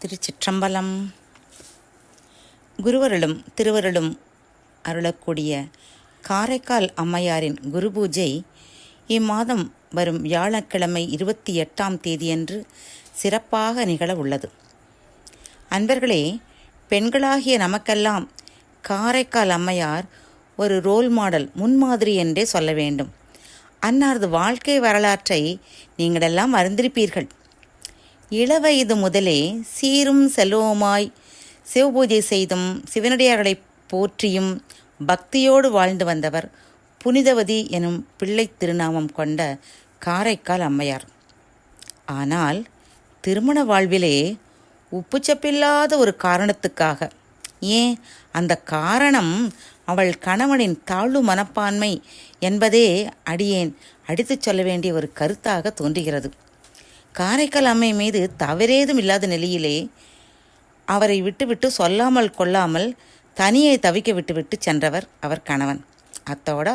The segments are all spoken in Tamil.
திருச்சிற்றம்பலம். குருவருளும் திருவருளும் அருளக்கூடிய காரைக்கால் அம்மையாரின் குரு பூஜை இம்மாதம் வரும் வியாழக்கிழமை இருபத்தி எட்டாம் தேதியன்று சிறப்பாக நிகழ உள்ளது. அன்பர்களே பெண்களாகிய நமக்கெல்லாம் காரைக்கால் அம்மையார் ஒரு ரோல் மாடல் முன்மாதிரி என்றே சொல்ல வேண்டும். அன்னாரது வாழ்க்கை வரலாற்றை நீங்களெல்லாம் அறிந்திருப்பீர்கள். இளவயது முதலே சீரும் செல்வமாய் சிவபூஜை செய்தும் சிவனடியார்களை போற்றியும் பக்தியோடு வாழ்ந்து வந்தவர் புனிதவதி எனும் பிள்ளை திருநாமம் கொண்ட காரைக்கால் அம்மையார். ஆனால் திருமண வாழ்விலே உப்புச்சப்பில்லாத ஒரு காரணத்துக்காக ஏன் அந்த காரணம் அவள் கணவனின் தாழ்வு மனப்பான்மை என்பதே அடியேன் அடித்துச் சொல்ல வேண்டிய ஒரு கருத்தாக தோன்றுகிறது. காரைக்கால் அம்மை மீது தவறேதும் இல்லாத நிலையிலே அவரை விட்டுவிட்டு சொல்லாமல் கொள்ளாமல் தனியை தவிக்க விட்டுவிட்டு சென்றவர் அவர் கணவன். அத்தோட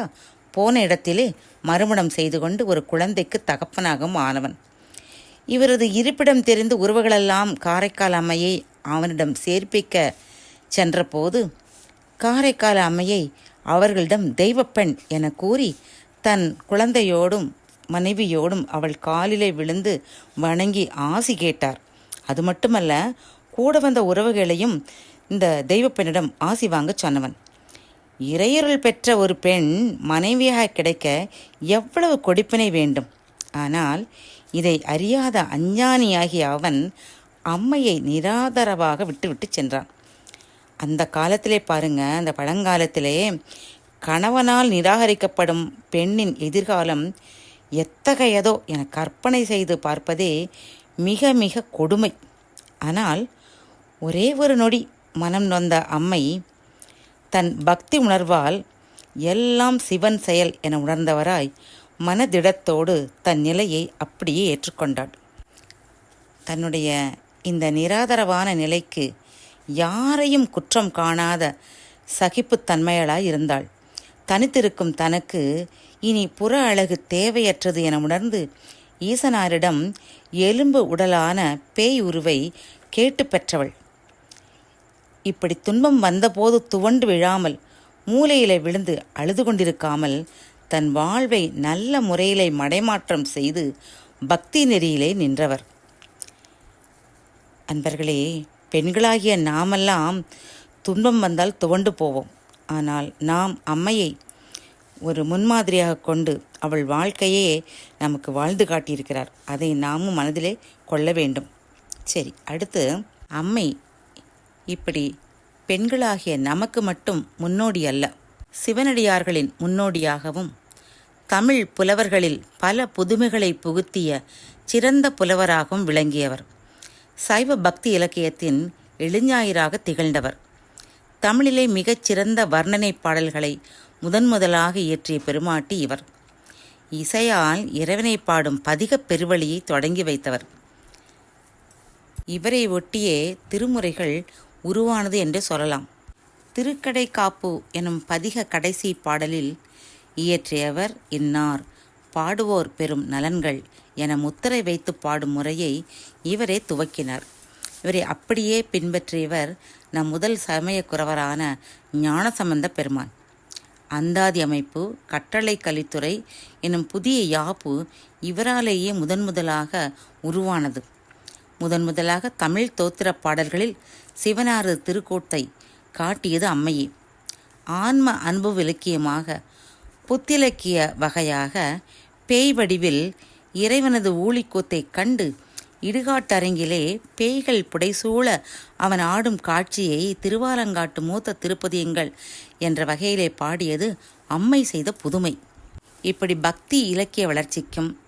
போன இடத்திலே மறுமணம் செய்து கொண்டு ஒரு குழந்தைக்கு தகப்பனாகவும் ஆனவன். இவரது இருப்பிடம் தெரிந்து உறவுகளெல்லாம் காரைக்கால் அம்மையை அவனிடம் சேர்ப்பிக்க சென்றபோது காரைக்கால் அம்மையை அவர்களிடம் தெய்வப்பெண் என கூறி தன் குழந்தையோடும் மனைவியோடும் அவள் காலிலே விழுந்து வணங்கி ஆசி கேட்டார். அது மட்டுமல்ல கூட வந்த உறவுகளையும் இந்த தெய்வப்பெண்ணிடம் ஆசி வாங்க சொன்னவன். இறையருள் பெற்ற ஒரு பெண் மனைவியாக கிடைக்க எவ்வளவு கொடுப்பினை வேண்டும். ஆனால் இதை அறியாத அஞ்ஞானியாகிய அவன் அம்மையை நிராதரவாக விட்டுவிட்டு சென்றான். அந்த காலத்திலே பாருங்க அந்த பழங்காலத்திலே கணவனால் நிராகரிக்கப்படும் பெண்ணின் எதிர்காலம் எத்தகையதோ என கற்பனை செய்து பார்ப்பதே மிக மிக கொடுமை. ஆனால் ஒரே ஒரு நொடி மனம் நொந்த அம்மை தன் பக்தி உணர்வால் எல்லாம் சிவன் செயல் என உணர்ந்தவராய் மனதிடத்தோடு தன் நிலையை அப்படியே ஏற்றுக்கொண்டாள். தன்னுடைய இந்த நிராதரவான நிலைக்கு யாரையும் குற்றம் காணாத சகிப்புத்தன்மையளாய் இருந்தாள். தனித்திருக்கும் தனக்கு இனி புற அழகு தேவையற்றது என உணர்ந்து ஈசனாரிடம் எலும்பு உடலான பேய் உருவை கேட்டு பெற்றவள். இப்படி துன்பம் வந்தபோது துவண்டு விழாமல் மூலையில விழுந்து அழுது கொண்டிருக்காமல் தன் வாழ்வை நல்ல முறையிலே மடைமாற்றம் செய்து பக்தி நெறியிலே நின்றவர். அன்பர்களே பெண்களாகிய நாமெல்லாம் துன்பம் வந்தால் துவண்டு போவோம். ஆனால் நாம் அம்மையை ஒரு முன்மாதிரியாக கொண்டு அவள் வாழ்க்கையே நமக்கு வாழ்ந்து காட்டியிருக்கிறார். அதை நாமும் மனதிலே கொள்ள வேண்டும். சரி அடுத்து அம்மை இப்படி பெண்களாகிய நமக்கு மட்டும் முன்னோடி அல்ல சிவனடியார்களின் முன்னோடியாகவும் தமிழ் புலவர்களில் பல புதுமைகளை புகுத்திய சிறந்த புலவராகவும் விளங்கியவர். சைவ பக்தி இலக்கியத்தின் எளிஞாயிறாக திகழ்ந்தவர். தமிழிலே மிகச்சிறந்த வர்ணனை பாடல்களை முதன் முதலாக இயற்றிய பெருமாட்டி இவர். இசையால் இறைவனை பாடும் பதிகப் பெருவழியை தொடங்கி வைத்தவர். இவரை ஒட்டியே திருமுறைகள் உருவானது என்று சொல்லலாம். திருக்கடை காப்பு எனும் பதிக கடைசி பாடலில் இயற்றியவர் இன்னார். பாடுவோர் பெறும் நலன்கள் என முத்திரை வைத்து பாடும் முறையை இவரே துவக்கினார். இவரை அப்படியே பின்பற்றியவர் நம் முதல் சமயக்குறவரான ஞானசம்பந்த பெருமான். அந்தாதி அமைப்பு கட்டளை கலித்துறை எனும் புதிய யாப்பு இவராலேயே முதன் முதலாக உருவானது. முதன் முதலாக தமிழ் தோத்திர பாடல்களில் சிவனாறு திருக்கோட்டை காட்டியது அம்மையே. ஆன்ம அன்பு இலக்கியமாக புத்திலக்கிய வகையாக பேய் வடிவில் இறைவனது ஊழிக்கோத்தை கண்டு இடுகாட்டரங்கிலே பேய்கள் புடைசூழ அவன் ஆடும் காட்சியை திருவாலங்காட்டு மூத்த திருப்பதியங்கள் என்ற வகையிலே பாடியது அம்மை செய்த புதுமை. இப்படி பக்தி இலக்கிய வளர்ச்சிக்கும்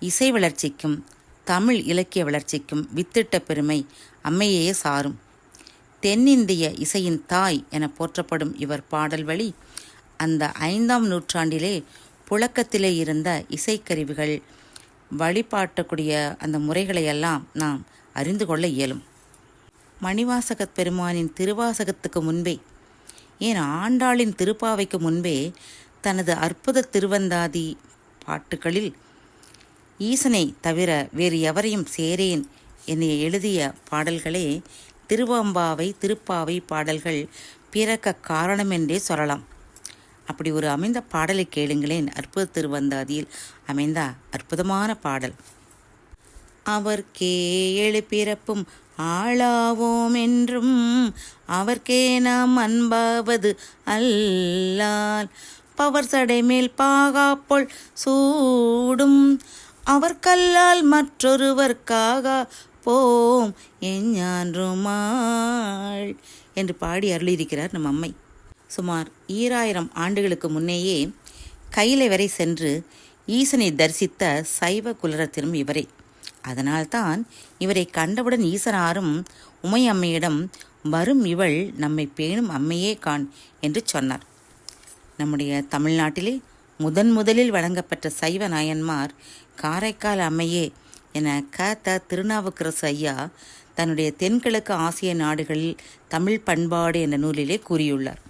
இசை வளர்ச்சிக்கும் தமிழ் இலக்கிய வளர்ச்சிக்கும் வித்திட்ட பெருமை அம்மையே சாரும். தென்னிந்திய இசையின் தாய் என போற்றப்படும் இவர் பாடல் வழி அந்த ஐந்தாம் நூற்றாண்டிலே புழக்கத்திலே இருந்த இசைக்கருவிகள் வழிபாட்டக்கூடிய அந்த முறைகளையெல்லாம் நாம் அறிந்து கொள்ள இயலும். மணிவாசகத் பெருமானின் திருவாசகத்துக்கு முன்பே ஏன் ஆண்டாளின் திருப்பாவைக்கு முன்பே தனது அற்புத திருவந்தாதி பாட்டுகளில் ஈசனை தவிர வேறு எவரையும் சேரேன் என்னை எழுதிய பாடல்களே திருவம்பாவை திருப்பாவை பாடல்கள் பிறக்க காரணம் என்றே சொல்லலாம். அப்படி ஒரு அமைந்த பாடலை கேளுங்களேன் அற்புத திருவந்தாதியில். அமைந்த அற்புதமான பாடல். அவர்க்கே எழு பிறப்பும் ஆளாவோம் என்றும் அவர்க்கே நாம் அன்பாவது அல்லால். பவர் சடைமேல் பாகாப்பொள் சூடும் அவர்கல்லால் மற்றொருவர்க்காக போம் எஞ்ஞான்றுமாள் என்று பாடி அருளியிருக்கிறார் நம் அம்மை. சுமார் ஈராயிரம் ஆண்டுகளுக்கு முன்னேயே கையிலை வரை சென்று ஈசனை தரிசித்த சைவ குலரத்திலும் இவரே. அதனால்தான் இவரை கண்டவுடன் ஈசனாரும் உமை அம்மையிடம் வரும் இவள் நம்மை பேணும் அம்மையே காண் என்று சொன்னார். நம்முடைய தமிழ்நாட்டிலே முதன் முதலில் வழங்கப்பட்ட சைவ நாயன்மார் காரைக்கால் அம்மையே என க. த. திருநாவுக்கரசு ஐயா தன்னுடைய தென்கிழக்கு ஆசிய நாடுகளில் தமிழ் பண்பாடு என்ற நூலிலே கூறியுள்ளார்.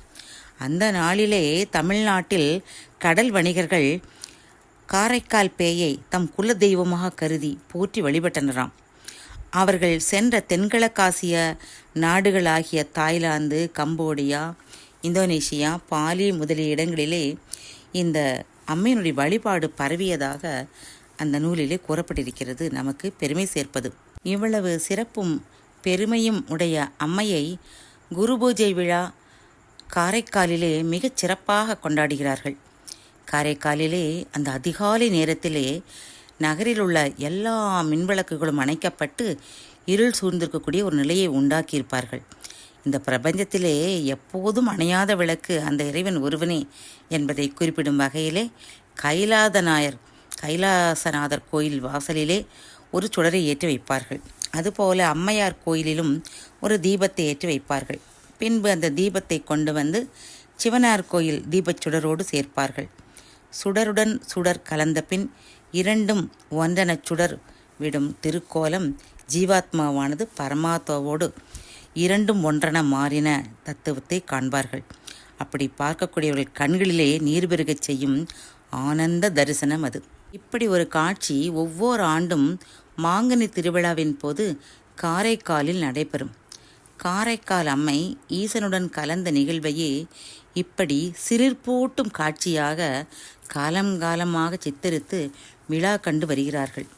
அந்த நாளிலே தமிழ்நாட்டில் கடல் வணிகர்கள் காரைக்கால் பேயை தம் குல தெய்வமாக கருதி போற்றி வழிபட்டனராம். அவர்கள் சென்ற தென்கிழக்காசிய நாடுகளாகிய தாய்லாந்து கம்போடியா இந்தோனேஷியா பாலி முதலிய இடங்களிலே இந்த அம்மையினுடைய வழிபாடு பரவியதாக அந்த நூலிலே கூறப்பட்டிருக்கிறது. நமக்கு பெருமை சேர்ப்பது. இவ்வளவு சிறப்பும் பெருமையும் உடைய அம்மையை குரு பூஜை விழா காரைக்காலிலே மிகச் சிறப்பாக கொண்டாடுகிறார்கள். காரைக்காலிலே அந்த அதிகாலை நேரத்திலே நகரில் உள்ள எல்லா மின்விளக்குகளும் அணைக்கப்பட்டு இருள் சூழ்ந்திருக்கக்கூடிய ஒரு நிலையை உண்டாக்கியிருப்பார்கள். இந்த பிரபஞ்சத்திலே எப்போதும் அணையாத விளக்கு அந்த இறைவன் ஒருவனே என்பதை குறிப்பிடும் வகையிலே கைலாதநாயர் கைலாசநாதர் கோயில் வாசலிலே ஒரு சுடரை ஏற்றி வைப்பார்கள். அதுபோல அம்மையார் கோயிலிலும் ஒரு தீபத்தை ஏற்றி வைப்பார்கள். பின்பு அந்த தீபத்தை கொண்டு வந்து சிவனார் கோயில் தீபச் சுடரோடு சேர்ப்பார்கள். சுடருடன் சுடர் கலந்த பின் இரண்டும் ஒன்றென சுடர் விடும் திருக்கோலம் ஜீவாத்மாவானது பரமாத்மாவோடு இரண்டும் ஒன்றென மாறின தத்துவத்தை காண்பார்கள். அப்படி பார்க்கக்கூடியவர்கள் கண்களிலே நீர் பெருகச் செய்யும் ஆனந்த தரிசனம் அது. இப்படி ஒரு காட்சி ஒவ்வொரு ஆண்டும் மாங்கனி திருவிழாவின் போது காரைக்காலில் நடைபெறும். காரைக்கால் அம்மை ஈசனுடன் கலந்த நிகழ்வையே இப்படி சிலிர்ப்பூட்டும் காட்சியாக காலங்காலமாக சித்தரித்து விழா கண்டு வருகிறார்கள்.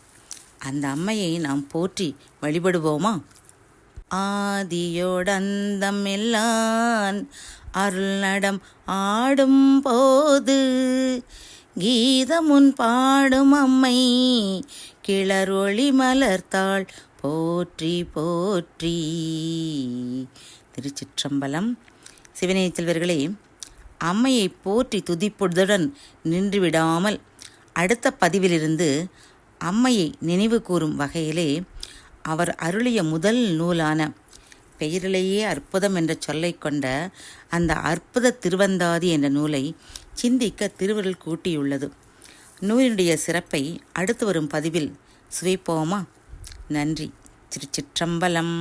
அந்த அம்மையை நாம் போற்றி வழிபடுவோமா? ஆதியோடந்தம் எல்லான் அருள் நடம் ஆடும் போது கீதமுன் பாடும் அம்மை கிளர் ஒளி மலர்த்தாள் போற்றி போற்றி. திருச்சிற்றம்பலம். சிவனே செல்வர்களே அம்மையை போற்றி துதிப்புடன் நின்று விடாமல் அடுத்த பதிவிலிருந்து அம்மையை நினைவு கூறும் வகையிலே அவர் அருளிய முதல் நூலான பெயரிலேயே அற்புதம் என்ற சொல்லை கொண்ட அந்த அற்புத திருவந்தாதி என்ற நூலை சிந்திக்க திருவருள் கூட்டியுள்ளது. நூலினுடைய சிறப்பை அடுத்து வரும் பதிவில் சுவைப்போமா? நன்றி. திருச்சிற்றம்பலம்.